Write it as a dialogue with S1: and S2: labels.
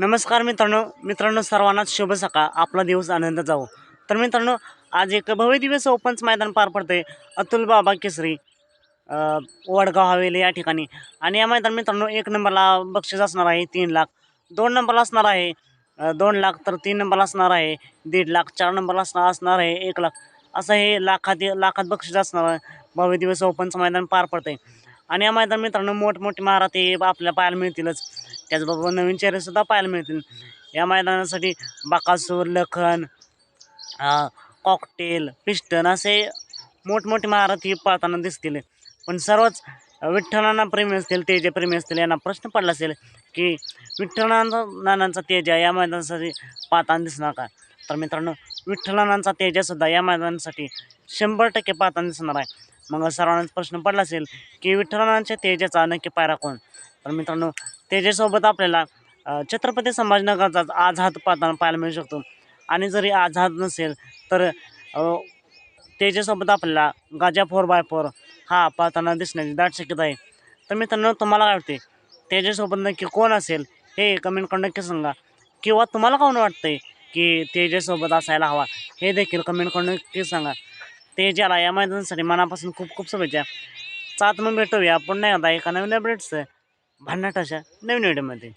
S1: नमस्कार मित्रांनो. मित्रांनो सर्वांनाच शुभ सकाळ. आपला दिवस आनंद जाऊ तर मित्रांनो आज एक भव्य दिवस ओपनचं मैदान पार पडते अतुल बाबा केसरी वडगाव हवेली या ठिकाणी. आणि या मैदान मित्रांनो एक नंबरला बक्षीस असणार आहे तीन लाख. दोन नंबरला असणार आहे दोन लाख तर तीन नंबरला असणार आहे दीड लाख चार नंबरला असणार असणार आहे एक लाख. असं हे लाखात लाखात बक्षीस असणार आहे भव्य दिवस ओपनचं मैदान पार पडते आणि या मैदान मित्रांनो मोठमोठी महाराती आपल्या आपल्याला पाहायला मिळतीलच. त्याचबरोबर नवीन चेहरेसुद्धा पाहायला मिळतील. या मैदानासाठी बाकासूर लखन कॉकटेल पिस्टन असे मोठमोठे महारथी पाळताना दिसतील. पण सर्वच विठ्ठलांना प्रेमी असतील तेजे प्रेमी असतील यांना प्रश्न पडला असेल की विठ्ठलांचा नानांचा तेजा या मैदानासाठी पाहताना दिसणार का? तर मित्रांनो विठ्ठलांचा तेजासुद्धा या मैदानासाठी शंभर टक्के पाहताना दिसणार आहे. मग सर्वांनाच प्रश्न पडला असेल की विठ्ठलांच्या तेजाचा नक्की पायरा कोण? तर मित्रांनो त्याच्यासोबत आपल्याला छत्रपती संभाजीनगरचाच आझाद पाहताना पाहायला मिळू शकतो. आणि जरी आझाद नसेल तर त्याच्यासोबत आपल्याला गाजा फोर बाय फोर हा पाहताना दिसण्याची दाट शक्यता आहे. तर मित्रांनो तुम्हाला काय वाटते त्याच्यासोबत नक्की कोण असेल हे कमेंट करून नक्की सांगा. किंवा तुम्हाला कोण वाटतंय की तेजासोबत असायला हवा हे देखील कमेंट करून नक्की सांगा. तेजाला या मैदानासाठी मनापासून खूप खूप शुभेच्छा. चात मग भेटूया पुन्हा एकदा एका नवीन अपडेट्स भन्नाट अशा नवीन व्हिडिओमध्ये